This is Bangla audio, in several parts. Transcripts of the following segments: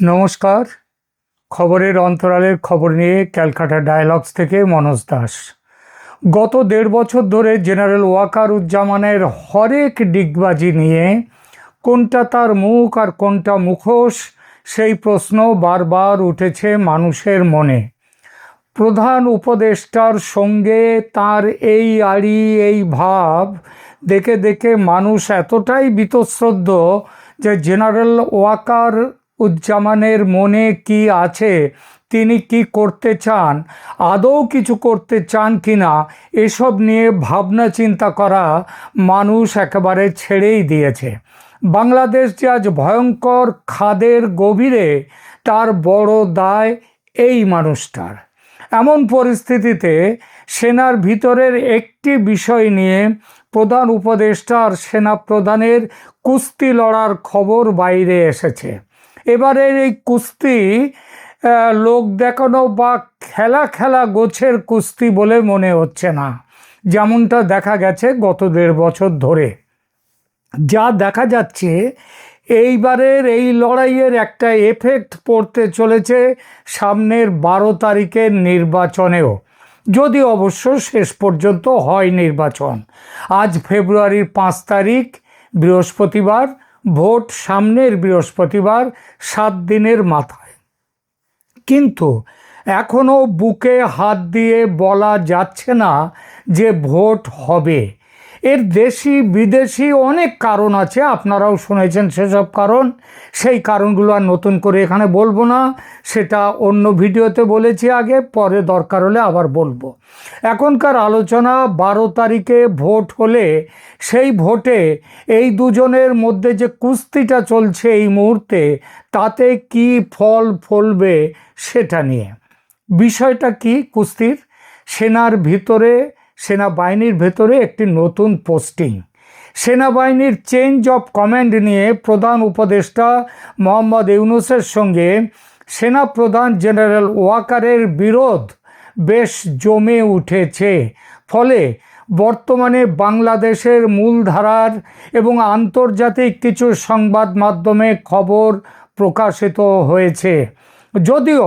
নমস্কার। খবরের অন্তরালের খবর নিয়ে ক্যালকাটা ডায়ালগস থেকে মনোজ দাস। গত দেড় বছর ধরে জেনারেল ওয়াকার উজ্জামানের হরেক ডিগবাজি নিয়ে কোনটা তার মুখ আর কোনটা মুখোশ, সেই প্রশ্ন বারবার উঠেছে মানুষের মনে। প্রধান উপদেষ্টার সঙ্গে তার এই আড়ি, এই ভাব দেখে দেখে মানুষ এতটাই বীতশ্রদ্ধ যে জেনারেল ওয়াকার উজ্জামানের মনে কি আছে? তিনি কি করতে চান? আদৌ কিছু করতে চান কি না? এসব নিয়ে ভাবনা চিন্তা করা মানুষ একেবারে ছেড়েই দিয়েছে। বাংলাদেশ যে আজ ভয়ঙ্কর খাদের গভীরে, তার বড় দায় এই মানুষটার। এমন পরিস্থিতিতে সেনার ভিতরের একটি বিষয় নিয়ে প্রধান উপদেষ্টা আর সেনা প্রধানের কুস্তি লড়ার খবর বাইরে এসেছে। এবারের এই কুস্তি লোক দেখানো বা খেলা খেলা গোছের কুস্তি বলে মনে হচ্ছে না। যেমনটা দেখা গেছে গত দেড় বছর ধরে। যা দেখা যাচ্ছে, এইবারের এই লড়াইয়ের একটা এফেক্ট পড়তে চলেছে সামনের বারো তারিখের নির্বাচনেও। যদি অবশ্য শেষ পর্যন্ত হয় নির্বাচন। আজ ফেব্রুয়ারির পাঁচ তারিখ, বৃহস্পতিবার ভোট সামনের বৃহস্পতিবার সাত দিনের মাথায়। কিন্তু এখনও বুকে হাত দিয়ে বলা যাচ্ছে না যে ভোট হবে। এর দেশি বিদেশি অনেক কারণ আছে, আপনারাও শুনেছেন সেসব কারণ। সেই কারণগুলো আর নতুন করে এখানে বলব না, সেটা অন্য ভিডিওতে বলেছি আগে, পরে দরকার হলে আবার বলব। এখনকার আলোচনা বারো তারিখে ভোট হলে সেই ভোটে এই দুজনের মধ্যে যে কুস্তিটা চলছে এই মুহূর্তে, তাতে কি ফল ফলবে সেটা নিয়ে। বিষয়টা কি কুস্তির? সেনার ভিতরে, সেনাবাহিনীর ভেতরে একটি নতুন পোস্টিং। সেনাবাহিনীর চেঞ্জ অফ কমান্ড নিয়ে প্রধান উপদেষ্টা মোহাম্মদ ইউনুসের সঙ্গে সেনা প্রধান জেনারেল ওয়াকারের বিরোধ বেশ জমে উঠেছে। ফলে বর্তমানে বাংলাদেশের মূলধারার এবং আন্তর্জাতিক কিছু সংবাদ মাধ্যমে খবর প্রকাশিত হয়েছে। যদিও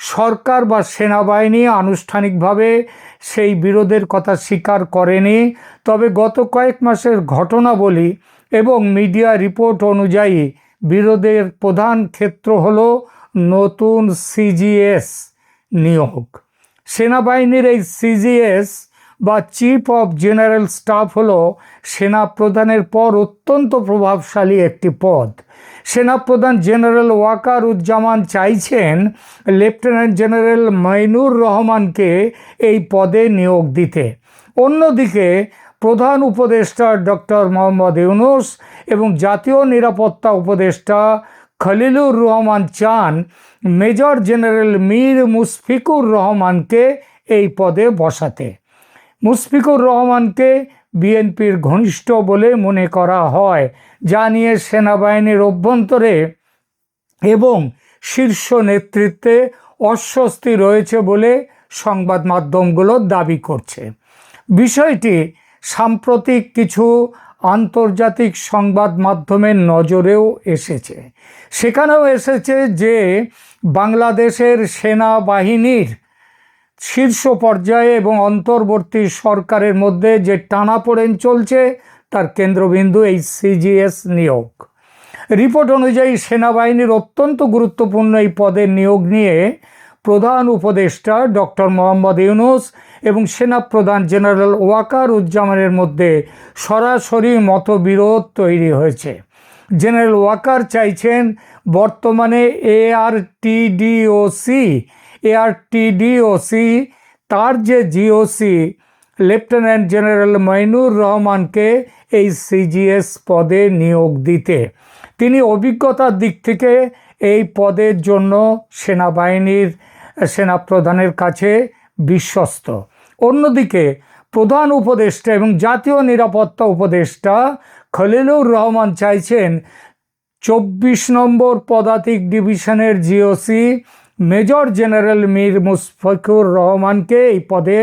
সরকার বা সেনাবাহিনী আনুষ্ঠানিকভাবে সেই বিরোধের কথা স্বীকার করেনি, তবে গত কয়েক মাসের ঘটনাবলী এবং মিডিয়া রিপোর্ট অনুযায়ী বিরোধের প্রধান ক্ষেত্র হল নতুন সিজিএস নিয়োগ। সেনাবাহিনীর এই সিজিএস বা চিফ অফ জেনারেল স্টাফ হলো সেনা প্রধানের পর অত্যন্ত প্রভাবশালী একটি পদ। সেনাপ্রধান জেনারেল ওয়াকার উজ্জামান চাইছেন লেফটেন্যান্ট জেনারেল মাইনুর রহমানকে এই পদে নিয়োগ দিতে। অন্যদিকে প্রধান উপদেষ্টা ডক্টর মোহাম্মদ ইউনুস এবং জাতীয় নিরাপত্তা উপদেষ্টা খলিলুর রহমান চান মেজর জেনারেল মীর মুশফিকুর রহমানকে এই পদে বসাতে। মুশফিকুর রহমানকে বিএনপির ঘনিষ্ঠ বলে মনে করা হয়। যা নিয়ে সেনাবাহিনীর অভ্যন্তরে এবং শীর্ষ নেতৃত্বে অস্বস্তি রয়েছে বলে সংবাদ মাধ্যমগুলো দাবি করছে। বিষয়টি সাম্প্রতিক কিছু আন্তর্জাতিক সংবাদ মাধ্যমের নজরেও এসেছে। সেখানেও এসেছে যে বাংলাদেশের সেনাবাহিনীর শীর্ষ পর্যায়ে এবং অন্তর্বর্তী সরকারের মধ্যে যে টানাপোড়েন চলছে, তার কেন্দ্রবিন্দু এই সিজিএস নিয়োগ। রিপোর্ট অনুযায়ী সেনাবাহিনীর অত্যন্ত গুরুত্বপূর্ণ এই পদের নিয়োগ নিয়ে প্রধান উপদেষ্টা ডক্টর মোহাম্মদ ইউনুস এবং সেনাপ্রধান জেনারেল ওয়াকার উজ্জামানের মধ্যে সরাসরি মতবিরোধ তৈরি হয়েছে। জেনারেল ওয়াকার চাইছেন বর্তমানে এআরটিডিওসি এআরটিডিওসি তার যে জিওসি লেফটেন্যান্ট জেনারেল মইনুর রহমানকে এই সিজিএস পদে নিয়োগ দিতে। তিনি অভিজ্ঞতার দিক থেকে এই পদের জন্য সেনাবাহিনীর, সেনাপ্রধানের কাছে বিশ্বস্ত। অন্যদিকে প্রধান উপদেষ্টা এবং জাতীয় নিরাপত্তা উপদেষ্টা খলিলুর রহমান চাইছেন, চব্বিশ নম্বর পদাতিক ডিভিশনের GOC major general Mir Mushfiqur রহমানকে এই পদে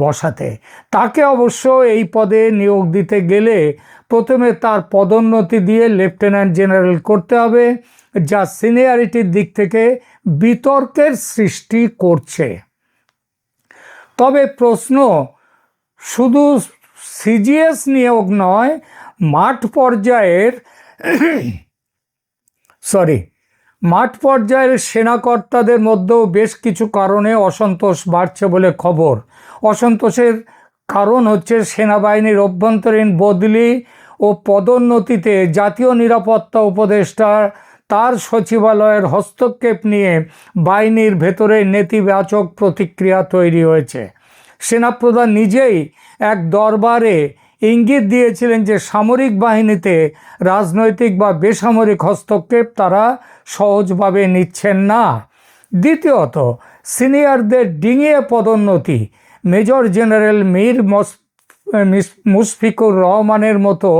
বসাতে। তাকে অবশ্য এই পদে নিয়োগ দিতে গেলে প্রথমে তার পদোন্নতি দিয়ে লেফটেন্যান্ট জেনারেল করতে হবে, যা সিনিয়রিটির দিক থেকে বিতর্কের সৃষ্টি করছে। তবে প্রশ্ন, শুধু সিজিএস নিয়োগ নয়, মাঠ পর্যায়ের, সরি মাঠ পর্যায়ের সেনাকর্তাদের মধ্যেও বেশ কিছু কারণে অসন্তোষ বাড়ছে বলে খবর। অসন্তোষের কারণ হচ্ছে সেনাবাহিনীর অভ্যন্তরীণ বদলি ও পদোন্নতিতে জাতীয় নিরাপত্তা উপদেষ্টা তার সচিবালয়ের হস্তক্ষেপ নিয়ে বাহিনীর ভেতরে নেতিবাচক প্রতিক্রিয়া তৈরি হয়েছে। সেনাপ্রধান নিজেই এক দরবারে ইঙ্গিত দিয়েছিলেন যে সামরিক বাহিনীতে রাজনৈতিক বা বেসামরিক হস্তক্ষেপ তারা সহজভাবে নিচ্ছেন না। দ্বিতীয়ত, সিনিয়রদের ডিঙিয়ে পদোন্নতি। মেজর জেনারেল মীর মুশফিকুর রহমানের মতো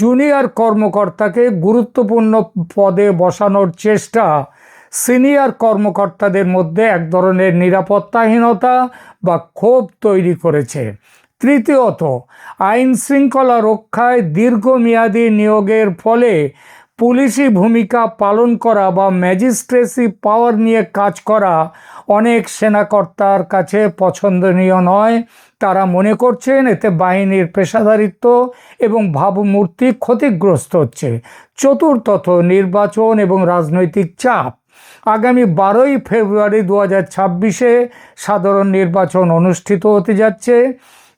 জুনিয়র কর্মকর্তাকে গুরুত্বপূর্ণ পদে বসানোর চেষ্টা সিনিয়র কর্মকর্তাদের মধ্যে এক ধরনের নিরাপত্তাহীনতা বা ক্ষোভ তৈরি করেছে। তৃতীয়ত, আইন শৃঙ্খলা রক্ষায় দীর্ঘমেয়াদী নিয়োগের ফলে পুলিশি ভূমিকা পালন করা বা ম্যাজিস্ট্রেসি পাওয়ার নিয়ে কাজ করা অনেক সেনাকর্তার কাছে পছন্দনীয় নয়। তারা মনে করছেন এতে বাহিনীর পেশাদারিত্ব এবং ভাবমূর্তি ক্ষতিগ্রস্ত হচ্ছে। চতুর্থত, নির্বাচন এবং রাজনৈতিক চাপ। আগামী বারোই ফেব্রুয়ারি দু হাজার ছাব্বিশে সাধারণ নির্বাচন অনুষ্ঠিত হতে যাচ্ছে।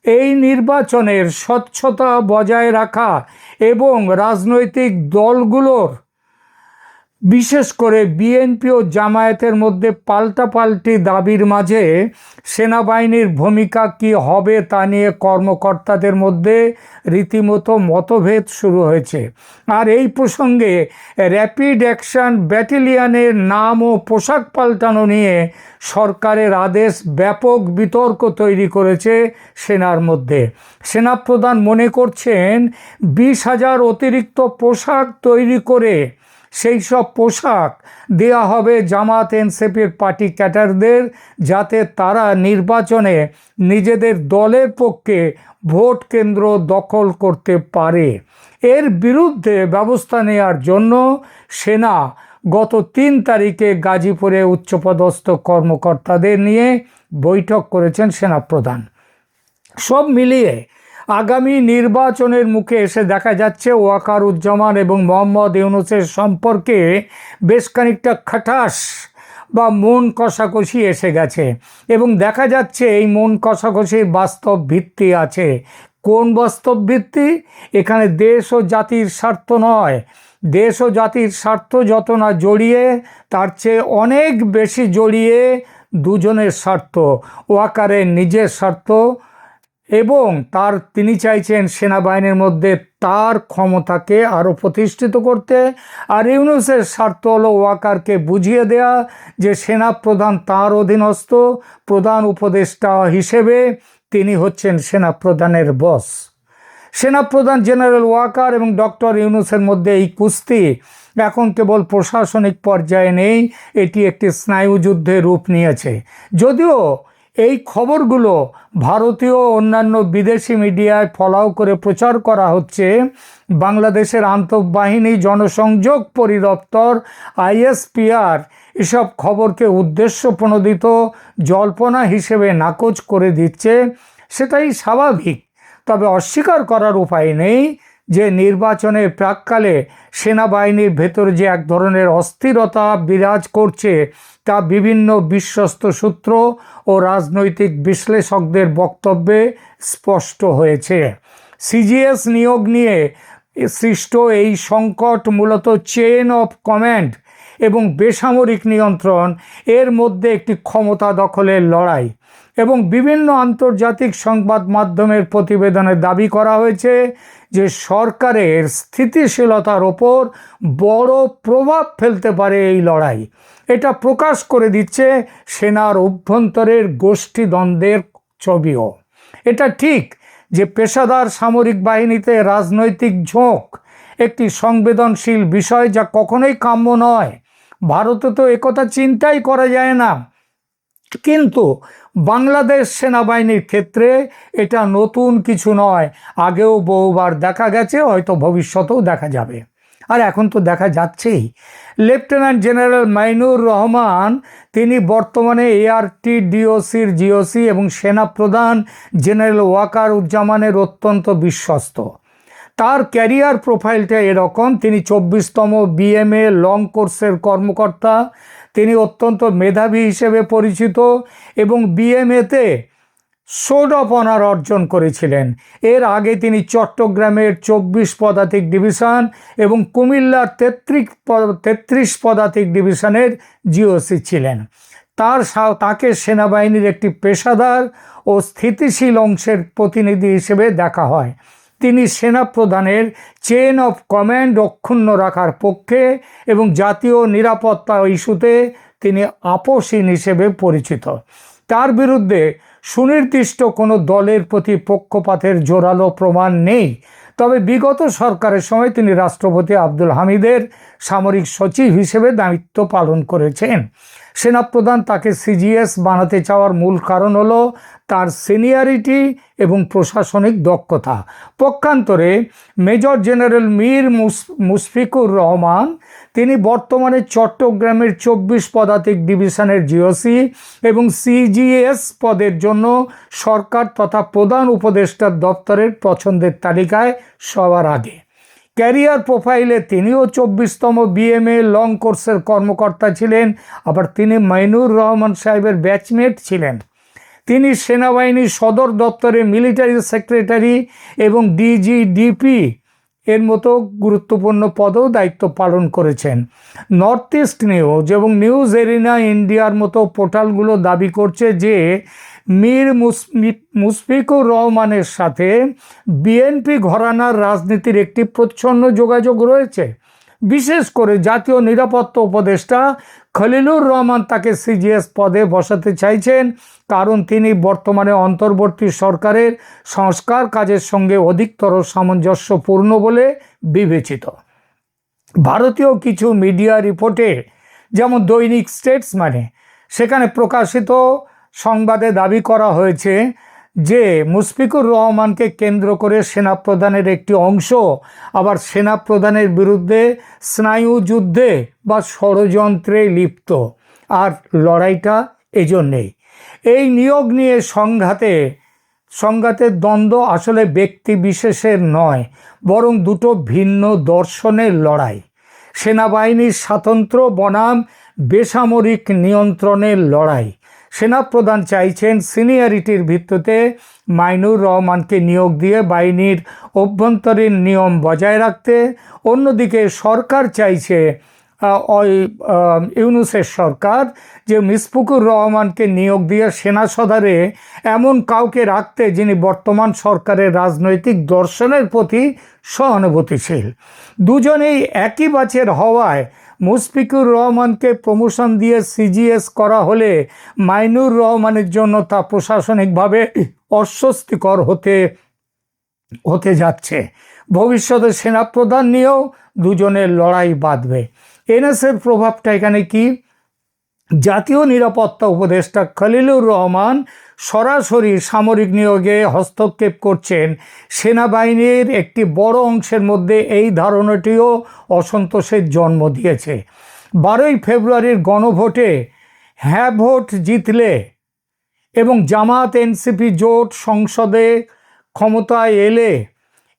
এই নির্বাচনের স্বচ্ছতা বজায় রাখা এবং রাজনৈতিক দলগুলোর বিশেষ করে বিএনপি ও জামায়াতের মধ্যে পাল্টাপাল্টি দাবির মাঝে সেনাবাহিনীর ভূমিকা কি হবে তা নিয়ে কর্মকর্তাদের মধ্যে রীতিমতো মতভেদ শুরু হয়েছে। আর এই প্রসঙ্গে র্যাপিড অ্যাকশন ব্যাটালিয়নের নাম ও পোশাক পাল্টানো নিয়ে সরকারের আদেশ ব্যাপক বিতর্ক তৈরি করেছে সেনার মধ্যে। সেনাপ্রধান মনে করছেন, বিশ হাজার অতিরিক্ত পোশাক তৈরি করে সেই সব পোশাক দেয়া হবে জামাত এনসিপির পার্টি ক্যাটারদের যাতে তারা নির্বাচনে নিজেদের দলের পক্ষে ভোট কেন্দ্র দখল করতে পারে। এর বিরুদ্ধে ব্যবস্থা নেওয়ার জন্য সেনা গত তিন তারিখে গাজীপুরে উচ্চপদস্থ কর্মকর্তাদের নিয়ে বৈঠক করেছেন সেনাপ্রধান। সব মিলিয়ে আগামী নির্বাচনের মুখে এসে দেখা যাচ্ছে ওয়াকারুজ্জামান এবং মোহাম্মদ ইউনুসের সম্পর্কে বেশ খানিকটা খাটাস বা মন কষাকষি এসে গেছে। এবং দেখা যাচ্ছে এই মন কষাকষির বাস্তব ভিত্তি আছে। কোন বাস্তব ভিত্তি? এখানে দেশ ও জাতির স্বার্থ নয়। দেশ ও জাতির স্বার্থ যত না জড়িয়ে, তার চেয়ে অনেক বেশি জড়িয়ে দুজনের স্বার্থ। ওয়াকারের নিজের স্বার্থ এবং তার তিনি চাইছেন সেনাবাহিনীর মধ্যে তার ক্ষমতাকে আরও প্রতিষ্ঠিত করতে। আর ইউনুসের স্বার্থ হলো ওয়াকারকে বুঝিয়ে দেয়া যে সেনা প্রধান তার অধীনস্থ, প্রধান উপদেষ্টা হিসেবে তিনি হচ্ছেন সেনা প্রধানের বস। সেনাপ্রধান জেনারেল ওয়াকার এবং ডক্টর ইউনুসের মধ্যে এই কুস্তি এখন কেবল প্রশাসনিক পর্যায়ে নেই, এটি একটি স্নায়ুযুদ্ধের রূপ নিয়েছে। যদিও এই খবরগুলো ভারতীয় অন্যান্য বিদেশি মিডিয়ায় ফলাও করে প্রচার করা হচ্ছে। বাংলাদেশের আন্তঃবাহিনী জনসংযোগ পরিদপ্তর আইএসপিআর এসব খবরকে উদ্দেশ্য প্রণোদিত জল্পনা হিসেবে নাকচ করে দিচ্ছে। সেটাই স্বাভাবিক, তবে অস্বীকার করার উপায় নেই। যে নির্বাচনের প্রাককালে সেনাবাহিনীর ভেতর যে এক ধরনের অস্থিরতা বিরাজ করছে, তা বিভিন্ন বিশ্বস্ত সূত্র ও রাজনৈতিক বিশ্লেষকদের বক্তব্যে স্পষ্ট হয়েছে। সিজিএস নিয়োগ নিয়ে সৃষ্ট এই সংকট মূলত চেন অফ কমান্ড এবং বেসামরিক নিয়ন্ত্রণ এর মধ্যে একটি ক্ষমতা দখলের লড়াই এবং বিভিন্ন আন্তর্জাতিক সংবাদ মাধ্যমের প্রতিবেদনে দাবি করা হয়েছে যে সরকারের স্থিতিশীলতার ওপর বড় প্রভাব ফেলতে পারে এই লড়াই। এটা প্রকাশ করে দিচ্ছে সেনার অভ্যন্তরের গোষ্ঠীদ্বন্দ্বের ছবিও। এটা ঠিক যে পেশাদার সামরিক বাহিনীতে রাজনৈতিক ঝোঁক একটি সংবেদনশীল বিষয় যা কখনোই কাম্য নয়। ভারতে তো একথা চিন্তাই করা যায় না। কিন্তু বাংলাদেশ সেনাবাহিনীর ক্ষেত্রে এটা নতুন কিছু নয়। আগেও বহুবার দেখা গেছে, হয়তো ভবিষ্যতেও দেখা যাবে। আর এখন তো দেখা যাচ্ছেই। লেফটেন্যান্ট জেনারেল মাইনুর রহমান, তিনি বর্তমানে এআরটি ডিওসির জিওসি এবং সেনাপ্রধান জেনারেল ওয়াকার উজ্জামানের অত্যন্ত বিশ্বস্ত। তার ক্যারিয়ার প্রোফাইলটা এরকম। তিনি চব্বিশতম বিএমএ লং কোর্সের কর্মকর্তা। তিনি অত্যন্ত মেধাবী হিসেবে পরিচিত এবং বিএমএতে সোড অফ অনার অর্জন করেছিলেন। এর আগে তিনি চট্টগ্রামের চব্বিশ পদাতিক ডিভিশন এবং কুমিল্লার তেত্রিশ তেত্রিশ পদাতিক ডিভিশনের জিওসি ছিলেন। তার তাকে সেনাবাহিনীর একটি পেশাদার ও স্থিতিশীল অংশের প্রতিনিধি হিসেবে দেখা হয়। তিনি সেনাপ্রধানের চেন অফ কমান্ড অক্ষুণ্ণ রাখার পক্ষে এবং জাতীয় নিরাপত্তা ইস্যুতে তিনি আপোষহীন হিসেবে পরিচিত। তার বিরুদ্ধে সুনির্দিষ্ট কোনো দলের প্রতি পক্ষপাতের জোরালো প্রমাণ নেই। তবে বিগত সরকারের সময় তিনি রাষ্ট্রপতি আব্দুল হামিদের সামরিক সচিব হিসেবে দায়িত্ব পালন করেছেন। সেনাপ্রধান তাকে সিজিএস বানাতে চাওয়ার মূল কারণ হলো তার সিনিয়রিটি এবং প্রশাসনিক দক্ষতা। পক্ষান্তরে মেজর জেনারেল মীর মুশফিকুর রহমান, তিনি বর্তমানে চট্টগ্রামের চব্বিশ পদাতিক ডিভিশনের জিওসি এবং সিজিএস পদের জন্য সরকার তথা প্রধান উপদেষ্টার দপ্তরের পছন্দের তালিকায় সবার আগে। ক্যারিয়ার প্রোফাইলে তিনিও চব্বিশতম বিএমএ লং কোর্সের কর্মকর্তা ছিলেন, আবার তিনি মাইনুর রহমান সাহেবের ব্যাচমেট ছিলেন। তিনি সেনাবাহিনীর সদর দপ্তরে মিলিটারি সেক্রেটারি এবং ডিজিডিপি এর মতো গুরুত্বপূর্ণ পদেও দায়িত্ব পালন করেছেন। নর্থ ইস্ট নিউজ এবং নিউজ এরিনা ইন্ডিয়ার মতো পোর্টালগুলো দাবি করছে যে, মীর মুশফিকুর রহমানের সাথে বিএনপি ঘরানার রাজনীতির একটি প্রচ্ছন্ন যোগাযোগ রয়েছে। বিশেষ করে জাতীয় নিরাপত্তা উপদেষ্টা খলিলুর রহমান তাকে সিজিএস পদে বসাতে চাইছেন, কারণ তিনি বর্তমানে অন্তর্বর্তী সরকারের সংস্কার কাজের সঙ্গে অধিকতর সামঞ্জস্যপূর্ণ বলে বিবেচিত। ভারতীয় কিছু মিডিয়া রিপোর্টে, যেমন দৈনিক স্টেটস মানে সেখানে প্রকাশিত সংবাদে দাবি করা হয়েছে যে মুশফিকুর রহমানকে কেন্দ্র করে সেনাপ্রধানের একটি অংশ, আবার সেনাপ্রধানের বিরুদ্ধে স্নায়ু যুদ্ধে বা ষড়যন্ত্রে লিপ্ত। আর লড়াইটা এজন্যেই। এই নিয়োগ নিয়ে সংঘাতে সংঘাতের দ্বন্দ্ব আসলে ব্যক্তি বিশেষের নয়, বরং দুটো ভিন্ন দর্শনের লড়াই। সেনাবাহিনীর স্বাতন্ত্র্য, বনাম, বেসামরিক নিয়ন্ত্রণের লড়াই। সেনাপ্রধান চাইছেন সিনিয়রিটির ভিত্তিতে মাইনুর রহমানকে নিয়োগ দিয়ে বাহিনীর অভ্যন্তরীণ নিয়ম বজায় রাখতে। অন্যদিকে সরকার চাইছে ওই ইউনুসের সরকার যে মিসফুকুর রহমানকে নিয়োগ দিয়ে সেনা সদরে এমন কাউকে রাখতে যিনি বর্তমান সরকারের রাজনৈতিক দর্শনের প্রতি সহানুভূতিশীল। দুজনেই একই বাছের হওয়ায় মুশফিকুর রহমানকে প্রমোশন দিয়ে সিজিএস করা হলে মাইনুর রহমানের জন্য তা প্রশাসনিকভাবে অস্বস্তিকর হতে হতে যাচ্ছে। ভবিষ্যতে সেনাপ্রধান নিয়েও দুজনের লড়াই বাঁধবে। এনএসের প্রভাবটা এখানে কি? জাতীয় নিরাপত্তা উপদেষ্টা খলিলুর রহমান সরাসরি সামরিক নিয়োগে হস্তক্ষেপ করছেন। সেনাবাহিনীর একটি বড় অংশের মধ্যে এই ধারণাটিও অসন্তোষের জন্ম দিয়েছে। বারোই ফেব্রুয়ারির গণভোটে হ্যাঁ ভোট জিতলে এবং জামাত এনসিপি জোট সংসদে ক্ষমতায় এলে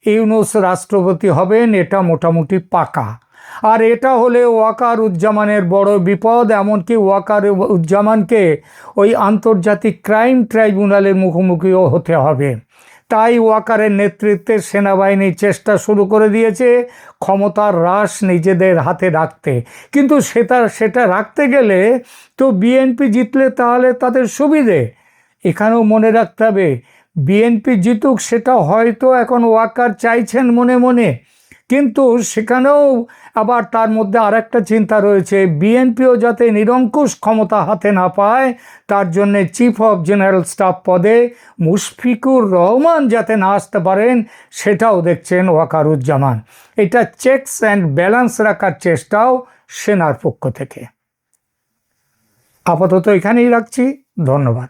ইউনুস রাষ্ট্রপতি হবেন, এটা মোটামুটি পাকা। আর এটা হলে ওয়াকার উজ্জামানের বড় বিপদ, এমনকি ওয়াকার উজ্জামানকে ওই আন্তর্জাতিক ক্রাইম ট্রাইব্যুনালের মুখোমুখিও হতে হবে। তাই ওয়াকারের নেতৃত্বে সেনাবাহিনী চেষ্টা শুরু করে দিয়েছে ক্ষমতার হ্রাস নিজেদের হাতে রাখতে। কিন্তু সেটা সেটা রাখতে গেলে তো বিএনপি জিতলে তাহলে তাদের সুবিধে। এখানেও মনে রাখতে হবে, বিএনপি জিতুক সেটা হয়তো এখন ওয়াকার চাইছেন মনে মনে। কিন্তু সেখানেও আবার তার মধ্যে আরেকটা চিন্তা রয়েছে, বিএনপিও যাতে নিরঙ্কুশ ক্ষমতা হাতে না পায়, তার জন্য চিফ অফ জেনারেল স্টাফ পদে মুশফিকুর রহমান যাতে না আসতে পারেন, সেটাও দেখছেন ওয়াকারুজ্জামান। এটা চেকস অ্যান্ড ব্যালেন্স রাখার চেষ্টাও সেনার পক্ষ থেকে। আপাতত এখানেই রাখছি, ধন্যবাদ।